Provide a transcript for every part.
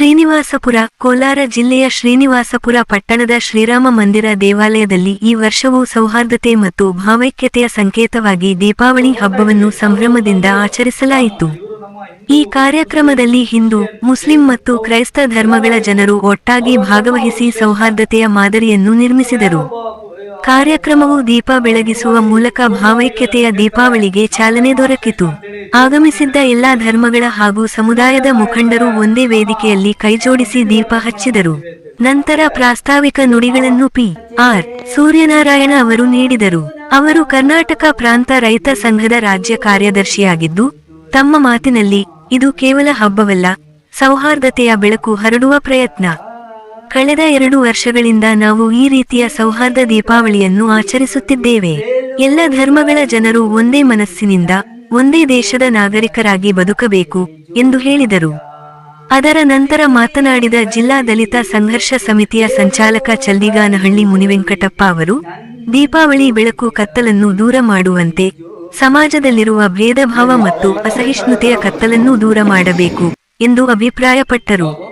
ಶ್ರೀನಿವಾಸಪುರ, ಕೋಲಾರ ಜಿಲ್ಲೆಯ ಶ್ರೀನಿವಾಸಪುರ ಪಟ್ಟಣದ ಶ್ರೀರಾಮ ಮಂದಿರ ದೇವಾಲಯದಲ್ಲಿ ಈ ವರ್ಷವೂ ಸೌಹಾರ್ದತೆ ಮತ್ತು ಭಾವೈಕ್ಯತೆಯ ಸಂಕೇತವಾಗಿ ದೀಪಾವಳಿ ಹಬ್ಬವನ್ನು ಸಂಭ್ರಮದಿಂದ ಆಚರಿಸಲಾಯಿತು. ಈ ಕಾರ್ಯಕ್ರಮದಲ್ಲಿ ಹಿಂದೂ, ಮುಸ್ಲಿಂ ಮತ್ತು ಕ್ರೈಸ್ತ ಧರ್ಮಗಳ ಜನರು ಒಟ್ಟಾಗಿ ಭಾಗವಹಿಸಿ ಸೌಹಾರ್ದತೆಯ ಮಾದರಿಯನ್ನು ನಿರ್ಮಿಸಿದರು. ಕಾರ್ಯಕ್ರಮವು ದೀಪ ಬೆಳಗಿಸುವ ಮೂಲಕ ಭಾವೈಕ್ಯತೆಯ ದೀಪಾವಳಿಗೆ ಚಾಲನೆ ದೊರಕಿತು. ಆಗಮಿಸಿದ್ದ ಎಲ್ಲಾ ಧರ್ಮಗಳ ಹಾಗೂ ಸಮುದಾಯದ ಮುಖಂಡರು ಒಂದೇ ವೇದಿಕೆಯಲ್ಲಿ ಕೈಜೋಡಿಸಿ ದೀಪ ಹಚ್ಚಿದರು. ನಂತರ ಪ್ರಾಸ್ತಾವಿಕ ನುಡಿಗಳನ್ನು ಪಿ. ಆರ್. ಸೂರ್ಯನಾರಾಯಣ ಅವರು ನೀಡಿದರು. ಅವರು ಕರ್ನಾಟಕ ಪ್ರಾಂತ ರೈತ ಸಂಘದ ರಾಜ್ಯ ಕಾರ್ಯದರ್ಶಿಯಾಗಿದ್ದು, ತಮ್ಮ ಮಾತಿನಲ್ಲಿ, ಇದು ಕೇವಲ ಹಬ್ಬವಲ್ಲ, ಸೌಹಾರ್ದತೆಯ ಬೆಳಕು ಹರಡುವ ಪ್ರಯತ್ನ. ಕಳೆದ ಎರಡು ವರ್ಷಗಳಿಂದ ನಾವು ಈ ರೀತಿಯ ಸೌಹಾರ್ದ ದೀಪಾವಳಿಯನ್ನು ಆಚರಿಸುತ್ತಿದ್ದೇವೆ. ಎಲ್ಲ ಧರ್ಮಗಳ ಜನರು ಒಂದೇ ಮನಸ್ಸಿನಿಂದ, ಒಂದೇ ದೇಶದ ನಾಗರಿಕರಾಗಿ ಬದುಕಬೇಕು, ಎಂದು ಹೇಳಿದರು. ಅದರ ನಂತರ ಮಾತನಾಡಿದ ಜಿಲ್ಲಾ ದಲಿತ ಸಂಘರ್ಷ ಸಮಿತಿಯ ಸಂಚಾಲಕ ಚಲ್ಲಿಗಾನಹಳ್ಳಿ ಮುನಿವೆಂಕಟಪ್ಪ ಅವರು, ದೀಪಾವಳಿ ಬೆಳಕು ಕತ್ತಲನ್ನು ದೂರ ಮಾಡುವಂತೆ, ಸಮಾಜದಲ್ಲಿರುವ ಭೇದಭಾವ ಮತ್ತು ಅಸಹಿಷ್ಣುತೆಯ ಕತ್ತಲನ್ನು ದೂರ ಮಾಡಬೇಕು, ಎಂದು ಅಭಿಪ್ರಾಯಪಟ್ಟರು.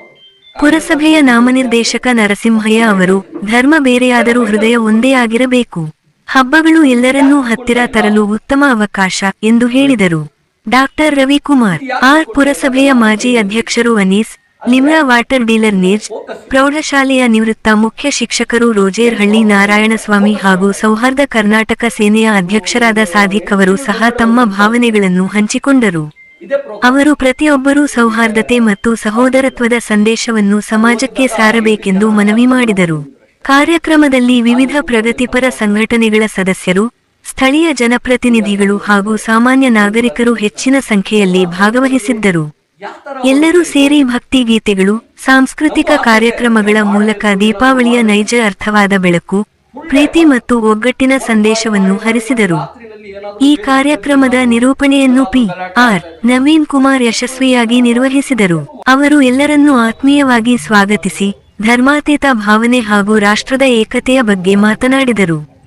ಪುರಸಭೆಯ ನಾಮನಿರ್ದೇಶಕ ನರಸಿಂಹಯ್ಯ ಅವರು, ಧರ್ಮ ಬೇರೆಯಾದರೂ ಹೃದಯ ಒಂದೇ ಆಗಿರಬೇಕು. ಹಬ್ಬಗಳು ಎಲ್ಲರನ್ನೂ ಹತ್ತಿರ ತರಲು ಉತ್ತಮ ಅವಕಾಶ ಎಂದು ಹೇಳಿದರು. ಡಾಕ್ಟರ್ ರವಿಕುಮಾರ್ ಆರ್ ಪುರಸಭೆಯ ಮಾಜಿ ಅಧ್ಯಕ್ಷರು ಅನೀಸ್ ಲಿಮ್ರಾ ವಾಟರ್ ಡೀಲರ್ ನೀರ್ಜ್ ಪ್ರೌಢಶಾಲೆಯ ನಿವೃತ್ತ ಮುಖ್ಯ ಶಿಕ್ಷಕರು ರೋಜೇರ್ಹಳ್ಳಿ ನಾರಾಯಣಸ್ವಾಮಿ ಹಾಗೂ ಸೌಹಾರ್ದ ಕರ್ನಾಟಕ ಸೇನೆಯ ಅಧ್ಯಕ್ಷರಾದ ಸಾಧಿಕ್ ಅವರು ಸಹ ತಮ್ಮ ಭಾವನೆಗಳನ್ನು ಹಂಚಿಕೊಂಡರು. ಅವರು ಪ್ರತಿಯೊಬ್ಬರೂ ಸೌಹಾರ್ದತೆ ಮತ್ತು ಸಹೋದರತ್ವದ ಸಂದೇಶವನ್ನು ಸಮಾಜಕ್ಕೆ ಸಾರಬೇಕೆಂದು ಮನವಿ ಮಾಡಿದರು. ಕಾರ್ಯಕ್ರಮದಲ್ಲಿ ವಿವಿಧ ಪ್ರಗತಿಪರ ಸಂಘಟನೆಗಳ ಸದಸ್ಯರು ಸ್ಥಳೀಯ ಜನಪ್ರತಿನಿಧಿಗಳು ಹಾಗೂ ಸಾಮಾನ್ಯ ನಾಗರಿಕರು ಹೆಚ್ಚಿನ ಸಂಖ್ಯೆಯಲ್ಲಿ ಭಾಗವಹಿಸಿದ್ದರು. ಎಲ್ಲರೂ ಸೇರಿ ಭಕ್ತಿ ಗೀತೆಗಳು ಸಾಂಸ್ಕೃತಿಕ ಕಾರ್ಯಕ್ರಮಗಳ ಮೂಲಕ ದೀಪಾವಳಿಯ ನೈಜ ಅರ್ಥವಾದ ಬೆಳಕು ಪ್ರೀತಿ ಮತ್ತು ಒಗ್ಗಟ್ಟಿನ ಸಂದೇಶವನ್ನು ಹರಿಸಿದರು. ಈ ಕಾರ್ಯಕ್ರಮದ ನಿರೂಪಣೆಯನ್ನು ಪಿ. ಆರ್. ನವೀನ್ ಕುಮಾರ್ ಯಶಸ್ವಿಯಾಗಿ ನಿರ್ವಹಿಸಿದರು. ಅವರು ಎಲ್ಲರನ್ನೂ ಆತ್ಮೀಯವಾಗಿ ಸ್ವಾಗತಿಸಿ, ಧರ್ಮಾತೀತ ಭಾವನೆ ಹಾಗೂ ರಾಷ್ಟ್ರದ ಏಕತೆಯ ಬಗ್ಗೆ ಮಾತನಾಡಿದರು.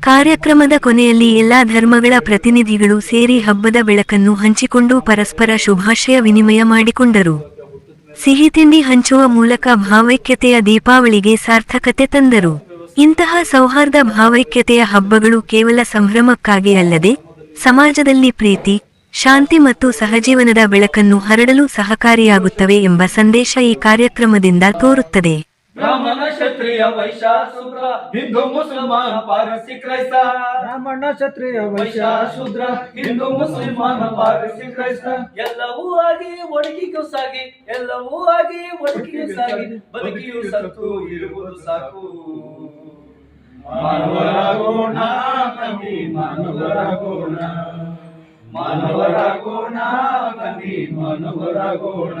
ಕಾರ್ಯಕ್ರಮದ ಕೊನೆಯಲ್ಲಿ ಎಲ್ಲಾ ಧರ್ಮಗಳ ಪ್ರತಿನಿಧಿಗಳು ಸೇರಿ ಹಬ್ಬದ ಬೆಳಕನ್ನು ಹಂಚಿಕೊಂಡು ಪರಸ್ಪರ ಶುಭಾಶಯ ವಿನಿಮಯ ಮಾಡಿಕೊಂಡರು. ಸಿಹಿ ತಿಂಡಿ ಹಂಚುವ ಮೂಲಕ ಭಾವೈಕ್ಯತೆಯ ದೀಪಾವಳಿಗೆ ಸಾರ್ಥಕತೆ ತಂದರು. ಇಂತಹ ಸೌಹಾರ್ದ ಭಾವೈಕ್ಯತೆಯ ಹಬ್ಬಗಳು ಕೇವಲ ಸಂಭ್ರಮಕ್ಕಾಗಿ ಅಲ್ಲದೆ, ಸಮಾಜದಲ್ಲಿ ಪ್ರೀತಿ, ಶಾಂತಿ ಮತ್ತು ಸಹಜೀವನದ ಬೆಳಕನ್ನು ಹರಡಲು ಸಹಕಾರಿಯಾಗುತ್ತವೆ ಎಂಬ ಸಂದೇಶ ಈ ಕಾರ್ಯಕ್ರಮದಿಂದ ತೋರುತ್ತದೆ. ಬ್ರಾಹ್ಮಣ ಕ್ಷತ್ರಿಯ ವೈಶ್ಯ ಶೂದ್ರ ಹಿಂದೂ ಮುಸಲ್ಮಾನ ಪಾರಸಿ ಕ್ರೈಸ್ತ. ಬ್ರಾಹ್ಮಣ ಕ್ಷತ್ರಿಯ ವೈಶ್ಯ ಶೂದ್ರ ಹಿಂದೂ ಮುಸಲ್ಮಾನ ಪಾರಸಿ ಕ್ರೈಸ್ತ. ಎಲ್ಲವೂ ಆಗಿ ಒಡಗಿಗೂ ಸಾಗಿ ಎಲ್ಲವೂ ಆಗಿ ಒಡಗಿಗೂ ಸಾಗಿ ಬದುಕಿಯು ಸತ್ತು ಇರುವುದು ಸಾಕು. ಮಾನವರಾಗೋಣ ಕವಿ ಮಾನವರಾಗೋಣ. ಗುಣ ಕವಿ ಮಾನವರಾಗೋಣ.